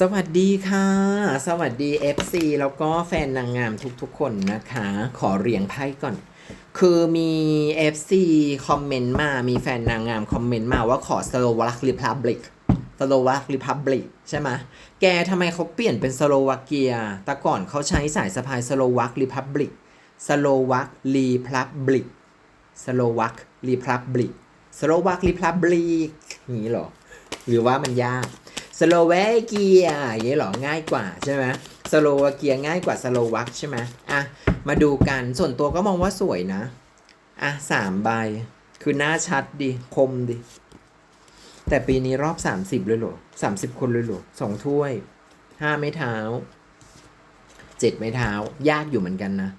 สวัสดีค่ะ สวัสดี FC แล้วก็แฟนนางงามทุกๆคนนะคะ ขอเรียงไพ่ก่อน คือมี FC คอมเมนต์มา มีแฟนนางงามคอมเมนต์มาว่าขอสโลวักริพับลิกสโลวักริพับลิกใช่ไหมแกทำไมเขาเปลี่ยนเป็นสโลวาเกีย แต่ก่อนเขาใช้สายสะพายสโลวักริพับลิกสโลวักรีพับลิกสโลวักรีพับลิกสโลวักรีพับลิกอย่างนี้หรอ หรือว่ามันยาก สโลวาเกียอย่างนี้เหรอง่ายกว่าใช่ไหมสโลวาเกียง่ายกว่าสโลวักใช่ไหมอะมาดูกันส่วนตัวก็มองว่าสวยนะ อะสามใบ คือหน้าชัดดีคมดี แต่ปีนี้รอบ30เลยหรอ30คนเลยหรอสองถ้วยห้าไม้เท้าเจ็ดไม้เท้ายากอยู่เหมือนกันนะ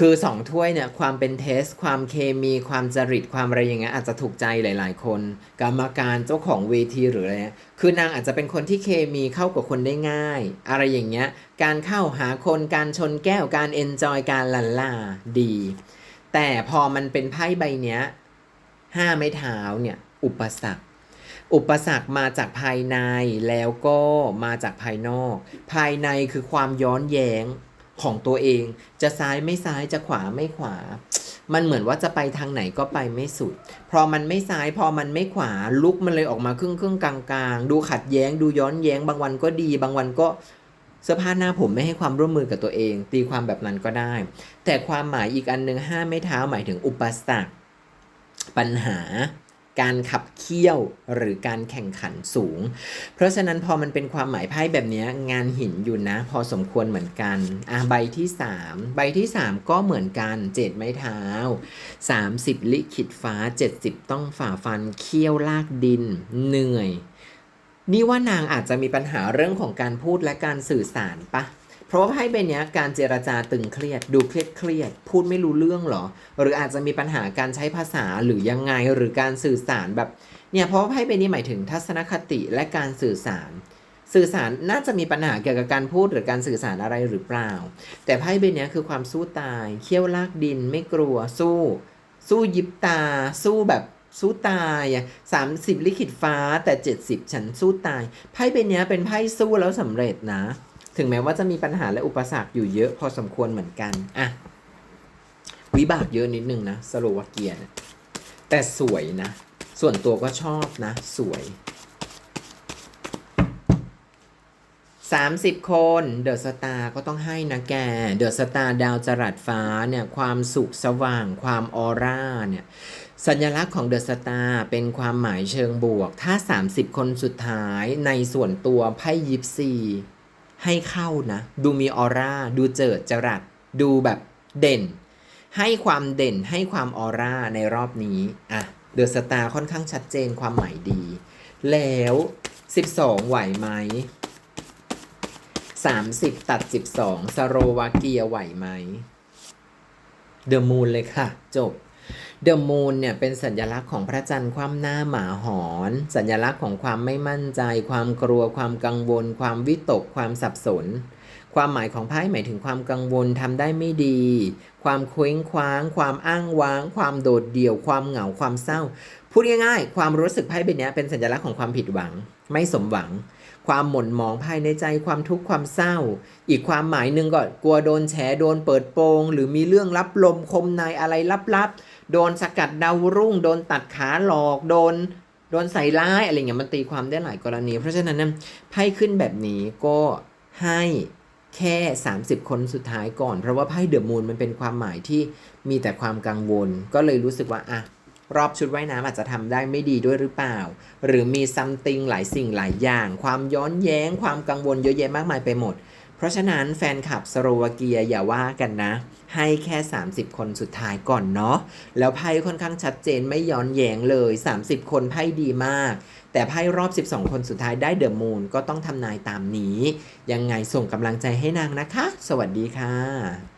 คือสองถ้วยเนี่ยความเป็นเทส ความเคมีความจริตความอะไรอย่างเงี้ยอาจจะถูกใจหลาย ๆ คน กรรมการเจ้าของเวทีหรืออะไรเงี้ยคือนางอาจจะเป็นคนที่เคมีเข้ากับคนได้ง่าย อะไรอย่างเงี้ยการเข้าหาคนการชนแก้วการเอนจอยการลันล่าดี แต่พอมันเป็นไพ่ใบเนี้ยห้าไม้เท้าเนี่ยอุปสรรคอุปสรรคมาจากภายในแล้วก็มาจากภายนอก ภายในคือความย้อนแย้ง ของตัวเอง จะซ้ายไม่ซ้ายจะขวาไม่ขวา มันเหมือนว่าจะไปทางไหนก็ไปไม่สุด พอมันไม่ซ้ายพอมันไม่ขวาลุกมันเลยออกมาครึ่งครึ่งกลางกลางๆดูขัดแย้งดูย้อนแย้ง บางวันก็ดี บางวันก็เสื้อผ้าหน้าผมไม่ให้ความร่วมมือกับตัวเอง ตีความแบบนั้นก็ได้ แต่ความหมายอีกอันหนึ่งห้าไม่เท้าหมายถึงอุปสรรคปัญหา การขับเคี่ยวหรือการแข่งขันสูง เพราะฉะนั้นพอมันเป็นความหมายไพ่แบบนี้งานหินอยู่นะ พอสมควรเหมือนกันอะใบที่ 3 ใบที่ 3 ก็เหมือนกันเจ็ดไม้เท้า 30 ลิขิตฟ้า 70 ต้องฝ่าฟันเคี่ยวลากดิน เหนื่อย นี่ว่านางอาจจะมีปัญหาเรื่องของการพูดและการสื่อสารปะ เพราะว่าไพ่ใบเนี้ยการเจรจาตึงเครียด ดูเครียดเครียด พูดไม่รู้เรื่องหรอ หรืออาจจะมีปัญหาการใช้ภาษาหรือยังไงหรือการสื่อสารแบบเนี่ยเพราะว่าไพ่ใบนี้หมายถึงทัศนคติและการสื่อสาร สื่อสารน่าจะมีปัญหาเกี่ยวกับการพูดหรือการสื่อสารอะไรหรือเปล่า แต่ไพ่ใบนี้คือความสู้ตายเขี้ยวลากดินไม่กลัวสู้ สู้ยิบตา สู้แบบสู้ตายสามสิบลิขิตฟ้าแต่เจ็ดสิบฉันสู้ตาย ไพ่ใบเนี้ยเป็นไพ่สู้แล้วสำเร็จนะ ถึงแม้ว่าจะมีปัญหาและอุปสรรคอยู่เยอะพอสมควรเหมือนกันอะวิบากเยอะนิดนึงนะสโลวาเกียนี่ยแต่สวยนะ ส่วนตัวก็ชอบนะ สวย 30 คนเดอะสตาร์ก็ต้องให้นะแกเดอะสตาร์ดาวจรัสฟ้าเนี่ยความสุขสว่าง ความออร่าเนี่ยสัญลักษณ์ของเดอะสตาร์เป็นความหมายเชิงบวก ถ้า 30 คนสุดท้ายในส่วนตัวไพ่ยิปซี ให้เข้านะ ดูมีออร่า ดูเจิดจรัส ดูแบบเด่น ให้ความเด่นให้ความออร่าในรอบนี้ อะ เดอะสตาร์ค่อนข้างชัดเจนความหมายดี แล้ว 12 ไหวไหม 30 ตัด 12 สโรวาเกียไหวไหม เดอะมูนเลยค่ะ จบ เดอะมูนเนี่ยเป็นสัญลักษณ์ของพระจันทร์คว่ำหน้าหมาหอน สัญลักษณ์ของความไม่มั่นใจ ความกลัว ความกังวล ความวิตก ความสับสน ความหมายของไพ่หมายถึงความกังวลทำได้ไม่ดี ความเคว้งคว้าง ความอ้างว้าง ความโดดเดี่ยว ความเหงา ความเศร้า พูดง่ายๆ ความรู้สึกไพ่ใบเนี้ยเป็นสัญลักษณ์ของความผิดหวัง ไม่สมหวังความหม่นหมองภายในใจความทุกข์ความเศร้า อีกความหมายหนึ่งก็กลัวโดนแฉโดนเปิดโปง หรือมีเรื่องลับลมคมในอะไรลับๆ โดนสกัดดาวรุ่ง โดนตัดขาหลอกโดนโดนใส่ร้ายอะไรเงี้ยมันตีความได้หลายกรณี เพราะฉะนั้นเนยไพ่ขึ้นแบบนี้ก็ให้แค่ 30 คนสุดท้ายก่อน เพราะว่าไพ่เดอะมูนมันเป็นความหมายที่มีแต่ความกังวล ก็เลยรู้สึกว่าอะรอบชุดว่ายน้ำอาจจะทำได้ไม่ดีด้วยหรือเปล่า หรือมีซัมติงหลายสิ่งหลายอย่าง ความย้อนแย้ง ความกังวลเยอะแยะมากมายไปหมด เพราะฉะนั้นแฟนคลับสโลวาเกียอย่าว่ากันนะ ให้แค่ 30 คนสุดท้ายก่อนเนาะแล้วไพ่ค่อนข้างชัดเจนไม่ย้อนแย้งเลย 30 คนไพ่ดีมาก แต่ไพ่รอบ 12 คนสุดท้ายได้เดอะมูนก็ต้องทำนายตามนี้ ยังไงส่งกำลังใจให้นางนะคะ สวัสดีค่ะ